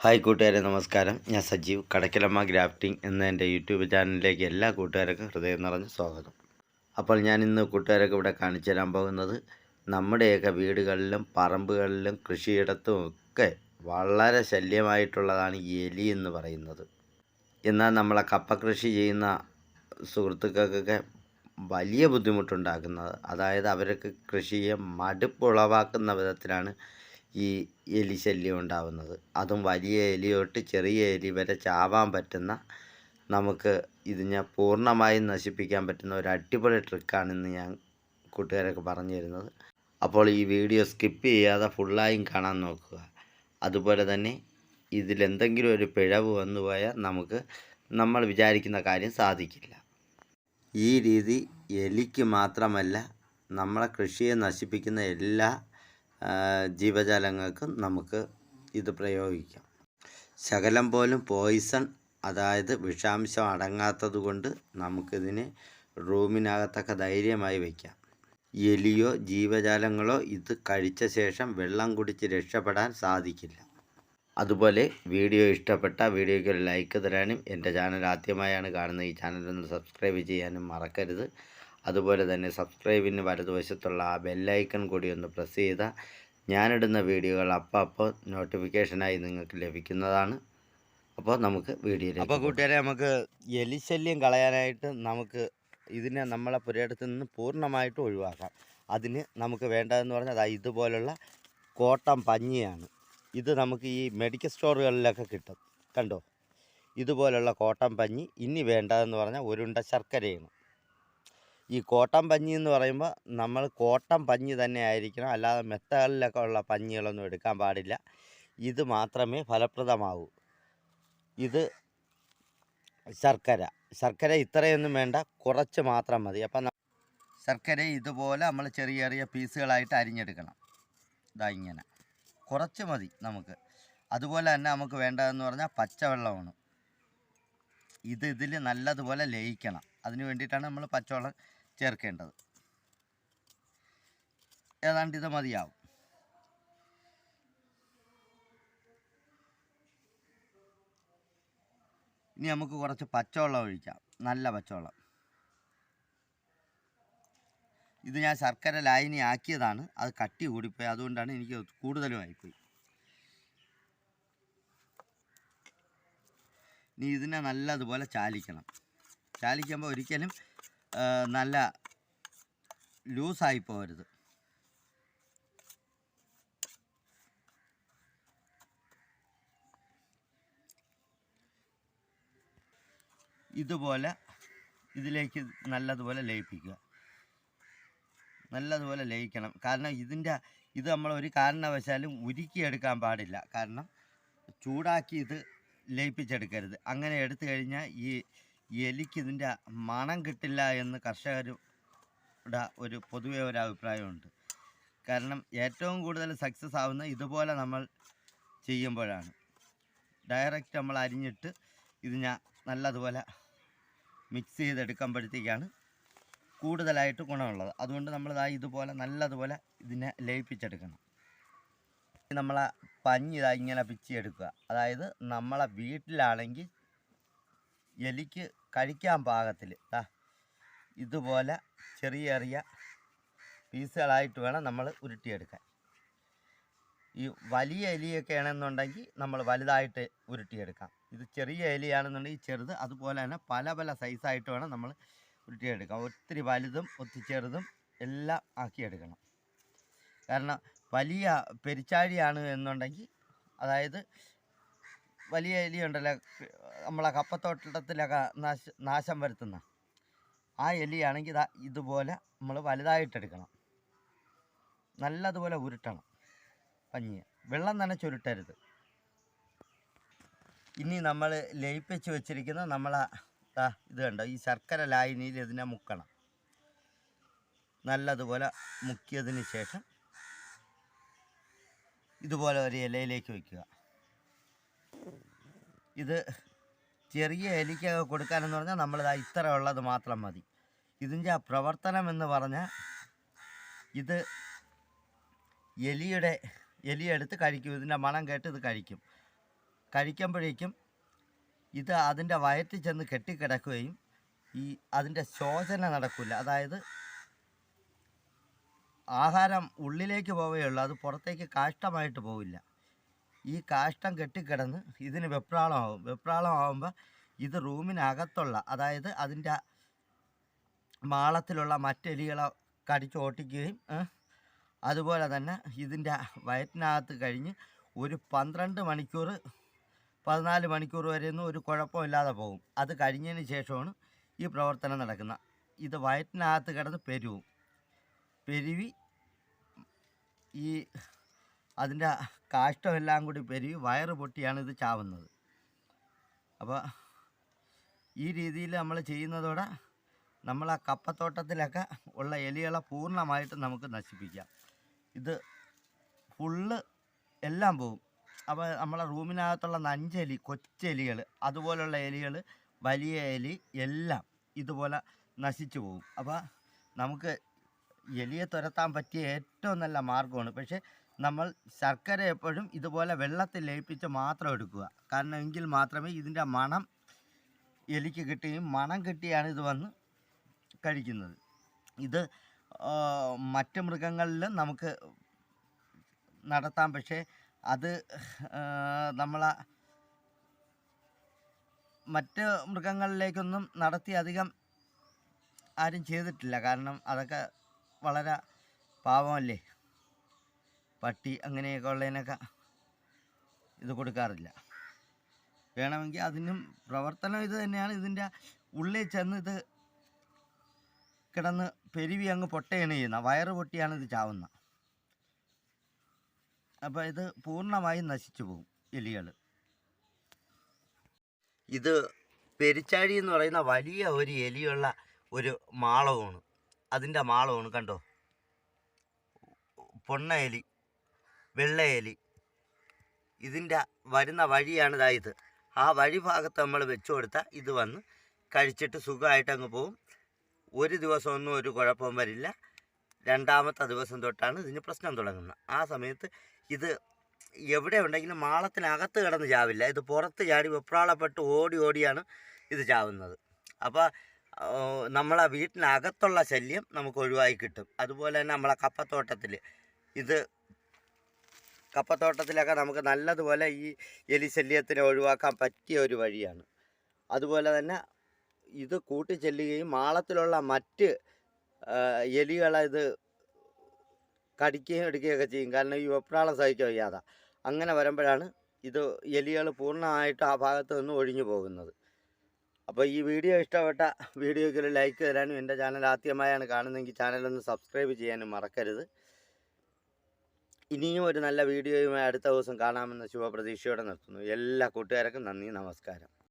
Hi കൂട്ടുകാരെ നമസ്കാരം. ഞാൻ സജീവ് കടക്കിലമ്മ ഗ്രാഫ്റ്റിംഗ് എന്ന എന്റെ യൂട്യൂബ് ചാനലിലേക്ക് എല്ലാ കൂട്ടുകാർക്കും ഹൃദയം നിറഞ്ഞ സ്വാഗതം. അപ്പോൾ ഞാൻ ഇന്ന് കൂട്ടുകാരൊക്കെ ഇവിടെ കാണിച്ചു തരാൻ പോകുന്നത് നമ്മുടെയൊക്കെ വീടുകളിലും പറമ്പുകളിലും കൃഷിയിടത്തും ഒക്കെ വളരെ ശല്യമായിട്ടുള്ളതാണ് എലി എന്ന് പറയുന്നത്. എന്നാൽ നമ്മളെ കപ്പ കൃഷി ചെയ്യുന്ന സുഹൃത്തുക്കൾക്കൊക്കെ വലിയ ബുദ്ധിമുട്ടുണ്ടാക്കുന്നത്. അതായത് അവർക്ക് കൃഷിയെ മടുപ്പുളവാക്കുന്ന വിധത്തിലാണ് ഈ എലി ശല്യം ഉണ്ടാവുന്നത്. അതും വലിയ എലി തൊട്ട് ചെറിയ എലി വരെ ചാവാൻ പറ്റുന്ന നമുക്ക് ഇതിനെ പൂർണമായും നശിപ്പിക്കാൻ പറ്റുന്ന ഒരു അടിപൊളി ട്രിക്കാണെന്ന് ഞാൻ കൂട്ടുകാരൊക്കെ പറഞ്ഞു തരുന്നത്. അപ്പോൾ ഈ വീഡിയോ സ്കിപ്പ് ചെയ്യാതെ ഫുള്ളായും കാണാൻ നോക്കുക. അതുപോലെ തന്നെ ഇതിലെന്തെങ്കിലും ഒരു പിഴവ് വന്നു പോയാൽ നമുക്ക് നമ്മൾ വിചാരിക്കുന്ന കാര്യം സാധിക്കില്ല. ഈ രീതി എലിക്ക് മാത്രമല്ല നമ്മളെ കൃഷിയെ നശിപ്പിക്കുന്ന എല്ലാ ജീവജാലങ്ങൾക്കും നമുക്ക് ഇത് പ്രയോഗിക്കാം. ശകലം പോലും പോയിസൺ അതായത് വിഷാംശം അടങ്ങാത്തതുകൊണ്ട് നമുക്കിതിനെ റൂമിനകത്തൊക്കെ ധൈര്യമായി വയ്ക്കാം എലിയോ ജീവജാലങ്ങളോ ഇത് കഴിച്ച ശേഷം വെള്ളം കുടിച്ച് രക്ഷപ്പെടാൻ സാധിക്കില്ല. അതുപോലെ വീഡിയോ ഇഷ്ടപ്പെട്ട വീഡിയോയ്ക്ക് ഒരു ലൈക്ക് തരാനും എന്റെ ചാനൽ ആദ്യമായാണ് കാണുന്നത് ഈ ചാനൽ ഒന്ന് സബ്സ്ക്രൈബ് ചെയ്യാനും മറക്കരുത്. അതുപോലെ തന്നെ സബ്സ്ക്രൈബിന് വലതുവശത്തുള്ള ആ ബെല്ലൈക്കൺ കൂടി ഒന്ന് പ്രസ് ചെയ്താൽ ഞാനിടുന്ന വീഡിയോകൾ അപ്പോൾ അപ്പോൾ നോട്ടിഫിക്കേഷനായി നിങ്ങൾക്ക് ലഭിക്കുന്നതാണ്. അപ്പോൾ നമുക്ക് വീഡിയോ അപ്പോൾ കൂട്ടുകാരെ നമുക്ക് എലിശല്യം കളയാനായിട്ട് നമുക്ക് ഇതിനെ നമ്മളെ പുരയിടത്ത് നിന്ന് പൂർണമായിട്ട് ഒഴിവാക്കാം. അതിന് നമുക്ക് വേണ്ടതെന്ന് പറഞ്ഞാൽ അതാ ഇതുപോലുള്ള കോട്ടം പഞ്ഞിയാണ്. ഇത് നമുക്ക് ഈ മെഡിക്കൽ സ്റ്റോറുകളിലൊക്കെ കിട്ടും. കണ്ടോ? ഇതുപോലുള്ള കോട്ടം പഞ്ഞി ഇനി വേണ്ടതെന്ന് പറഞ്ഞാൽ ഉരുണ്ട ശർക്കരയാണ്. ഈ കോട്ടൻ പഞ്ഞി എന്ന് പറയുമ്പോൾ നമ്മൾ കോട്ടൻ പഞ്ഞി തന്നെ ആയിരിക്കണം. അല്ലാതെ മെത്തകളിലൊക്കെ ഉള്ള പഞ്ഞികളൊന്നും എടുക്കാൻ പാടില്ല. ഇത് മാത്രമേ ഫലപ്രദമാവൂ. ഇത് ശർക്കര. ശർക്കര ഇത്രയൊന്നും വേണ്ട. കുറച്ച് മാത്രം മതി. അപ്പം ശർക്കര ഇതുപോലെ നമ്മൾ ചെറിയ ചെറിയ പീസുകളായിട്ട് അരിഞ്ഞെടുക്കണം. ഇതാ ഇങ്ങനെ. കുറച്ച് മതി നമുക്ക്. അതുപോലെ തന്നെ നമുക്ക് വേണ്ടതെന്ന് പറഞ്ഞാൽ പച്ചവെള്ളമാണ്. ഇത് ഇതിൽ നല്ലതുപോലെ ലയിക്കണം. അതിന് വേണ്ടിയിട്ടാണ് നമ്മൾ പച്ചവെള്ളം ചേർക്കേണ്ടത്. ഏതാണ്ട് ഇത് മതിയാവും. ഇനി നമുക്ക് കുറച്ച് പച്ചവെള്ളം ഒഴിക്കാം. നല്ല പച്ചവെള്ളം. ഇത് ഞാൻ ശർക്കര ലായനി ആക്കിയതാണ്. അത് കട്ടി കൂടിപ്പോയി. അതുകൊണ്ടാണ് എനിക്ക് കൂടുതലും ആയിപ്പോയി. ഇനി ഇതിനെ നല്ലതുപോലെ ചാലിക്കണം. ചാലിക്കുമ്പോൾ ഒരിക്കലും നല്ല ലൂസായി പോകരുത് ഇതുപോലെ ഇതിലേക്ക് നല്ലതുപോലെ ലയിപ്പിക്കുക. നല്ലതുപോലെ ലയിക്കണം. കാരണം ഇതിന്റെ ഇത് നമ്മൾ ഒരു കാരണവശാലും ഉരുക്കിയെടുക്കാൻ പാടില്ല. കാരണം ചൂടാക്കി ഇത് ലയിപ്പിച്ചെടുക്കരുത്. അങ്ങനെ എടുത്തു കഴിഞ്ഞാൽ ഈ എലിക്ക് ഇതിന്റെ മണം കിട്ടില്ല എന്ന് കർഷകരുടെ ഒരു പൊതുവെ ഒരു അഭിപ്രായമുണ്ട്. കാരണം ഏറ്റവും കൂടുതൽ സക്സസ് ആവുന്ന ഇതുപോലെ നമ്മൾ ചെയ്യുമ്പോഴാണ്. ഡയറക്റ്റ് നമ്മൾ അരിഞ്ഞിട്ട് ഇത് ഞാൻ നല്ലതുപോലെ മിക്സ് ചെയ്തെടുക്കുമ്പോഴത്തേക്കാണ് കൂടുതലായിട്ട് ഗുണമുള്ളത്. അതുകൊണ്ട് നമ്മൾ ദാ ഇതുപോലെ നല്ലതുപോലെ ഇതിനെ ലയിപ്പിച്ചെടുക്കണം. നമ്മളെ പഞ്ഞി ഇതാ ഇങ്ങനെ പിച്ചിയെടുക്കുക. അതായത് നമ്മളെ വീട്ടിലാണെങ്കിൽ എലിക്ക് കഴിക്കാൻ പാകത്തിൽ ദാ ഇതുപോലെ ചെറിയ ചെറിയ പീസുകളായിട്ട് വേണം നമ്മൾ ഉരുട്ടിയെടുക്കാൻ. ഈ വലിയ എലിയൊക്കെ ആണെന്നുണ്ടെങ്കിൽ നമ്മൾ വലുതായിട്ട് ഉരുട്ടിയെടുക്കാം. ഇത് ചെറിയ എലിയാണെന്നുണ്ടെങ്കിൽ ചെറുത് അതുപോലെ തന്നെ പല പല സൈസായിട്ട് വേണം നമ്മൾ ഉരുട്ടിയെടുക്കാം. ഒത്തിരി വലുതും ഒത്തിരി ചെറുതും എല്ലാം ആക്കിയെടുക്കണം. കാരണം വലിയ പെരിച്ചാഴിയാണ് എന്നുണ്ടെങ്കിൽ അതായത് വലിയ എലി ഉണ്ടല്ലോ നമ്മളെ കപ്പത്തോട്ടത്തിലൊക്കെ നാശ നാശം വരുത്തുന്ന ആ എലിയാണെങ്കിൽ ഇതാ ഇതുപോലെ നമ്മൾ വലുതായിട്ടെടുക്കണം. നല്ലതുപോലെ ഉരുട്ടണം പഞ്ഞിയെ. വെള്ളം തന്നെ ചുരുട്ടരുത്. ഇനി നമ്മൾ ലയിപ്പിച്ച് വെച്ചിരിക്കുന്ന നമ്മളെ ഇത് കണ്ടോ? ഈ ശർക്കര ലായനിയിൽ ഇതിനെ മുക്കണം. നല്ലതുപോലെ മുക്കിയതിന് ശേഷം ഇതുപോലെ ഒരു ഇലയിലേക്ക് വയ്ക്കുക. ഇത് ചെറിയ എലിക്കൊക്കെ കൊടുക്കാനെന്ന് പറഞ്ഞാൽ നമ്മളിതാ ഇത്ര ഉള്ളത് മാത്രം മതി. ഇതിന്റെ ആ പ്രവർത്തനം എന്ന് പറഞ്ഞാൽ ഇത് എലിയുടെ എലിയെടുത്ത് കഴിക്കും. ഇതിന്റെ മണം കേട്ട് ഇത് കഴിക്കും. കഴിക്കുമ്പോഴേക്കും ഇത് അതിന്റെ വയറ്റിൽ ചെന്ന് കെട്ടിക്കിടക്കുകയും ഈ അതിന്റെ ശോചന നടക്കില്ല. അതായത് ആഹാരം ഉള്ളിലേക്ക് പോവുകയുള്ളൂ അത് പുറത്തേക്ക് കാഷ്ടമായിട്ട് പോവില്ല. ഈ കാഷ്ടം കെട്ടിക്കിടന്ന് ഇതിന് വെപ്രാളമാവും. വെപ്രാളമാവുമ്പോൾ ഇത് റൂമിനകത്തുള്ള അതായത് അതിന്റെ മാളത്തിലുള്ള മറ്റെലികളെ കടിച്ച് ഓട്ടിക്കുകയും അതുപോലെ തന്നെ ഇതിന്റെ വയറ്റിനകത്ത് കഴിഞ്ഞ് ഒരു പന്ത്രണ്ട് മണിക്കൂർ പതിനാല് മണിക്കൂർ വരെയൊന്നും ഒരു കുഴപ്പമില്ലാതെ പോകും. അത് കഴിഞ്ഞതിന് ശേഷമാണ് ഈ പ്രവർത്തനം നടക്കുന്നത്. ഇത് വയറ്റിനകത്ത് കിടന്ന് പെരുവും. പെരുവി ഈ അതിന്റെ കാഷ്ടമെല്ലാം കൂടി പെരുകി വയറ് പൊട്ടിയാണ് ഇത് ചാവുന്നത്. അപ്പോൾ ഈ രീതിയിൽ നമ്മൾ ചെയ്യുന്നതോടെ നമ്മൾ ആ കപ്പത്തോട്ടത്തിലൊക്കെ ഉള്ള എലികളെ പൂർണമായിട്ട് നമുക്ക് നശിപ്പിക്കാം. ഇത് ഫുള്ള് എല്ലാം പോകും അപ്പോൾ നമ്മളെ റൂമിനകത്തുള്ള നഞ്ചെലി കൊച്ചെലികൾ അതുപോലുള്ള എലികൾ വലിയ എലി എല്ലാം ഇതുപോലെ നശിച്ചു പോകും അപ്പോൾ നമുക്ക് എലിയെ തുരത്താൻ പറ്റിയ ഏറ്റവും നല്ല മാർഗമാണ്. പക്ഷേ നമ്മൾ ശർക്കര എപ്പോഴും ഇതുപോലെ വെള്ളത്തിൽ ലയിപ്പിച്ച് മാത്രം എടുക്കുക. കാരണം എങ്കിൽ മാത്രമേ ഇതിന്റെ മണം എലിക്ക് കിട്ടുകയും മണം കിട്ടിയാണ് ഇത് വന്ന് കഴിക്കുന്നത്. ഇത് മറ്റ് മൃഗങ്ങളിലും നമുക്ക് നടത്താം. പക്ഷേ അത് നമ്മളെ മറ്റ് മൃഗങ്ങളിലേക്കൊന്നും നടത്തി അധികം ആരും ചെയ്തിട്ടില്ല. കാരണം അതൊക്കെ വളരെ പാവമല്ലേ? പട്ടി അങ്ങനെയൊക്കെ ഉള്ളതിനൊക്കെ ഇത് കൊടുക്കാറില്ല. വേണമെങ്കിൽ അതിനും പ്രവർത്തനം ഇത് തന്നെയാണ്. ഇതിന്റെ ഉള്ളിൽ ചെന്ന് ഇത് കിടന്ന് പെരുവി അങ്ങ് പൊട്ടയാണ് ചെയ്യുന്നത്. വയറ് പൊട്ടിയാണ് ഇത് ചാവുന്നത്. അപ്പോൾ ഇത് പൂർണമായും നശിച്ചു പോകും എലികൾ. ഇത് പെരിച്ചാഴി എന്ന് പറയുന്ന വലിയ ഒരു എലിയുള്ള ഒരു മാളമാണ് അതിന്റെ മാളമാണ് കണ്ടോ? പൊണ്ണ എലി. വെള്ള എലി ഇതിന്റെ വരുന്ന വഴിയാണ് ഇതായത് ആ വഴി ഭാഗത്ത് നമ്മൾ വെച്ചു കൊടുത്താൽ ഇത് വന്ന് കഴിച്ചിട്ട് സുഖമായിട്ട് അങ്ങ് പോകും ഒരു ദിവസമൊന്നും ഒരു കുഴപ്പവും വരില്ല. രണ്ടാമത്തെ ദിവസം തൊട്ടാണ് ഇതിന് പ്രശ്നം തുടങ്ങുന്നത്. ആ സമയത്ത് ഇത് എവിടെ ഉണ്ടെങ്കിലും മാളത്തിനകത്ത് കിടന്ന് ചാവില്ല. ഇത് പുറത്ത് ചാടി വെപ്രാളപ്പെട്ട് ഓടി ഓടിയാണ് ഇത് ചാവുന്നത്. അപ്പോൾ നമ്മളെ വീട്ടിനകത്തുള്ള ശല്യം നമുക്ക് ഒഴിവായി കിട്ടും. അതുപോലെ തന്നെ നമ്മളെ കപ്പത്തോട്ടത്തിൽ ഇത് കപ്പത്തോട്ടത്തിലൊക്കെ നമുക്ക് നല്ലതുപോലെ ഈ എലിശല്യത്തിനെ ഒഴിവാക്കാൻ പറ്റിയ ഒരു വഴിയാണ്. അതുപോലെ തന്നെ ഇത് കൂട്ടിച്ചെല്ലുകയും മാളത്തിലുള്ള മറ്റ് എലികളെ ഇത് കടിക്കുകയും എടുക്കുകയൊക്കെ ചെയ്യും. കാരണം ഈ വെപ്രാളം സഹിക്കാൻ വയ്യാതെ. അങ്ങനെ വരുമ്പോഴാണ് ഇത് എലികൾ പൂർണമായിട്ട് ആ ഭാഗത്ത് നിന്ന് ഒഴിഞ്ഞു പോകുന്നത്. അപ്പോൾ ഈ വീഡിയോ ഇഷ്ടപ്പെട്ട വീഡിയോയ്ക്ക് ഒരു ലൈക്ക് തരാനും എന്റെ ചാനൽ ആദ്യമായാണ് കാണുന്നതെങ്കിൽ ചാനലൊന്ന് സബ്സ്ക്രൈബ് ചെയ്യാനും മറക്കരുത്. ഇനിയും ഒരു നല്ല വീഡിയോയുമായി അടുത്ത ദിവസം കാണാമെന്ന ശുഭപ്രതീക്ഷയോടെ നിർത്തുന്നു. എല്ലാ കൂട്ടുകാർക്കും നന്ദി നമസ്കാരം.